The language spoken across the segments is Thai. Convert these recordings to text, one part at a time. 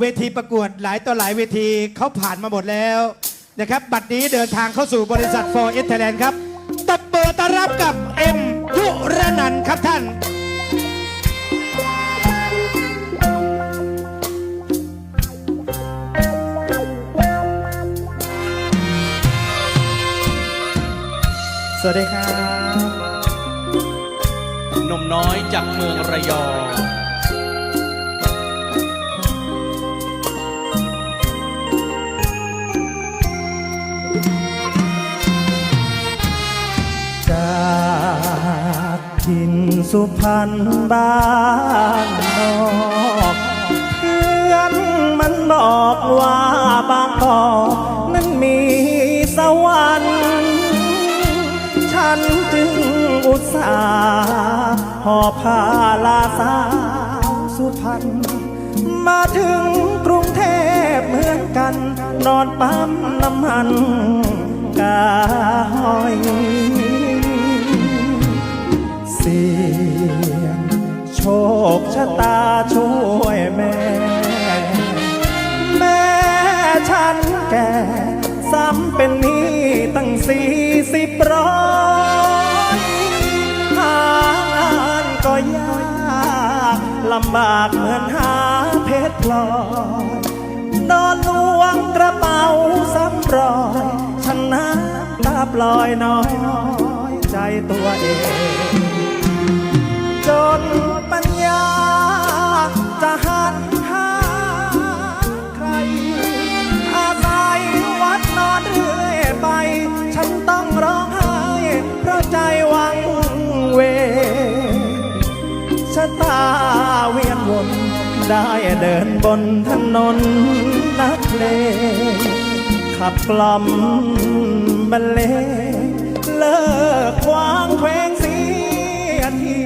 เวทีประกวดหลายต่อหลายเวทีเขาผ่านมาหมดแล้วนะครับ บัดนี้เดินทางเข้าสู่บริษัท for s Thailand ครับตบเปิดต้อนรับกับเอ็มยุรนันท์ครับท่าน สวัสดีครับ หนุ่มน้อยจากเมืองระยอง สุพรรณบ้านนอกเพื่อนมันบอกว่าบางกอกนั้นมีสวรรค์ฉันจึงอุตส่าห์หอบผ้าลาสาวสุพรรณมาถึงกรุงเทพเหมือนกัน นอนปั๊มน้ำมันกาหอย เสียงโชคชะตาช่วยแม่ แม่ฉันแก่ซ้ำเป็นหนี้ตั้งสี่สิบร้อยหางานก็ยากลำบากเหมือนหาเพชรพลอยนอนลวงกระเป๋าซ้ำรอยฉันน้ำตาปล่อยน้อยใจตัวเอง จนปัญญา จะหันหาใคร อาศัยวัดนอนเรื่อยไป ฉันต้องร้องไห้ เพราะใจหวังเวชะตาเวียนวนได้เดินบนถนนนักเลงขับกล่อมบรรเลงเลิกควางแควงเสียที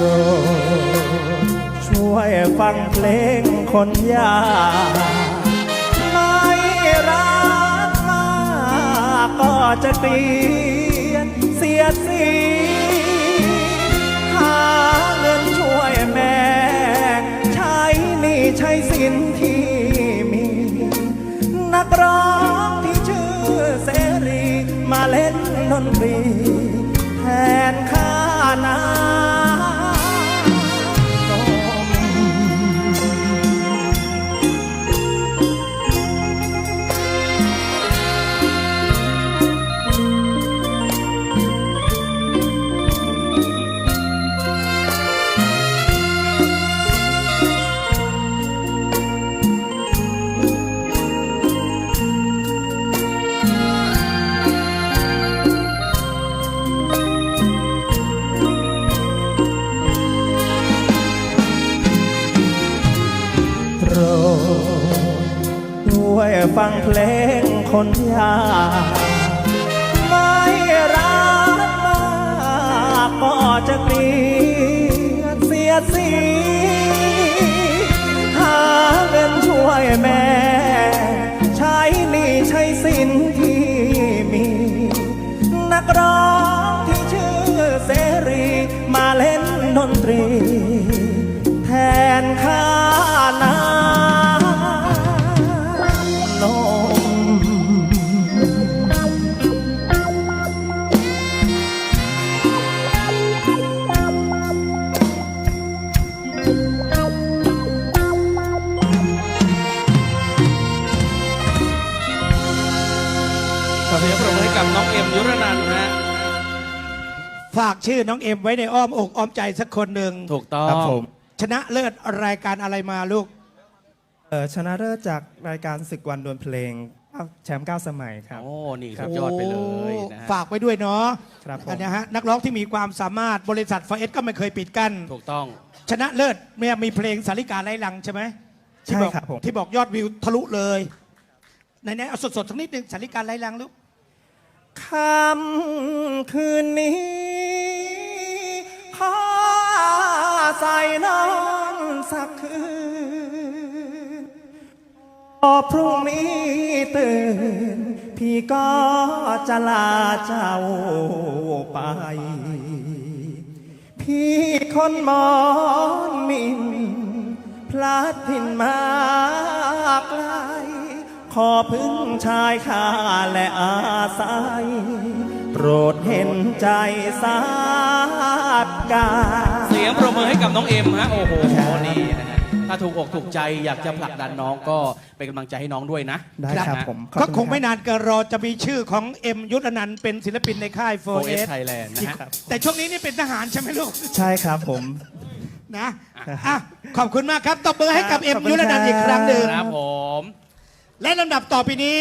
รดช่วยฟังเพลงคนยากไม่รักมากก็จะเกลียดเสียสีหาเงินช่วยแม่ใช้นี่ใช้สินที่มี นักร้องที่ชื่อเสรีมาเล่นดนตรีแทนค่าน้ำ วยฟังเพลงคนยากไม่รักมากก็จะเกลียดเสียสีหาเงินช่วยแม่ ใช้หนี้ใช้สินที่มี นักร้องที่ชื่อเสรี มาเล่นดนตรี แทนค่า ฝากชื่อน้องเอ็มไว้ในอ้อมอกอ้อมใจสักคนหนึ่งถูกต้องครับผม ชนะเลิศรายการอะไรมาลูก เออชนะเลิศจากรายการศึกวันดวลเพลงแชมป์เก้าสมัยครับ โอ้ นี่สุดยอดไปเลยนะฮะ ฝากไว้ด้วยเนาะครับผมอันเนี้ยฮะนักร้องที่มีความสามารถบริษัทฟเอสก็ไม่เคยปิดกั้นถูกต้อง ชนะเลิศเมียมีเพลงสาริกาไร้ลังใช่ไหมที่ใช่บอกครับผม ที่บอกยอดวิวทะลุเลยไหนๆเอาสดๆสักนิดหนึ่งสาริกาไร้ลังลูก ค่ำคืนนี้ ใส่นอนสักคืนพอพรุ่งนี้ตื่น พี่ก็จะลาเจ้าไป พี่คนมอนมิน พลาดถิ่นมาไกลขอพึ่งชายคาและอาศัย โปรดเห็นใจสาดกาเสียงปรบมือให้กับน้องเอ็มฮะโอ้โหนี่นะฮะถ้าถูกอกถูกใจอยากจะผลักดันน้องก็เป็นกำลังใจให้น้องด้วยนะ ได้ครับนะฮะผมขอบก็ณคงไม่รับ นานเกินรอจะมีชื่อของเอ็มยุทธนันท์เป็นศิลปินในค่ายโฟ 4S เอส Thailand นะฮะ แต่ช่วงนี้นี่เป็นทหารใช่ไหมลูก ใช่ครับผม นะอะขอบคุณมากครับตบมือให้กับครับเอ็มขอบคุณยุทธนันท์อีกครั้งหนึ่ง ครับผม และลำดับต่อไปนี้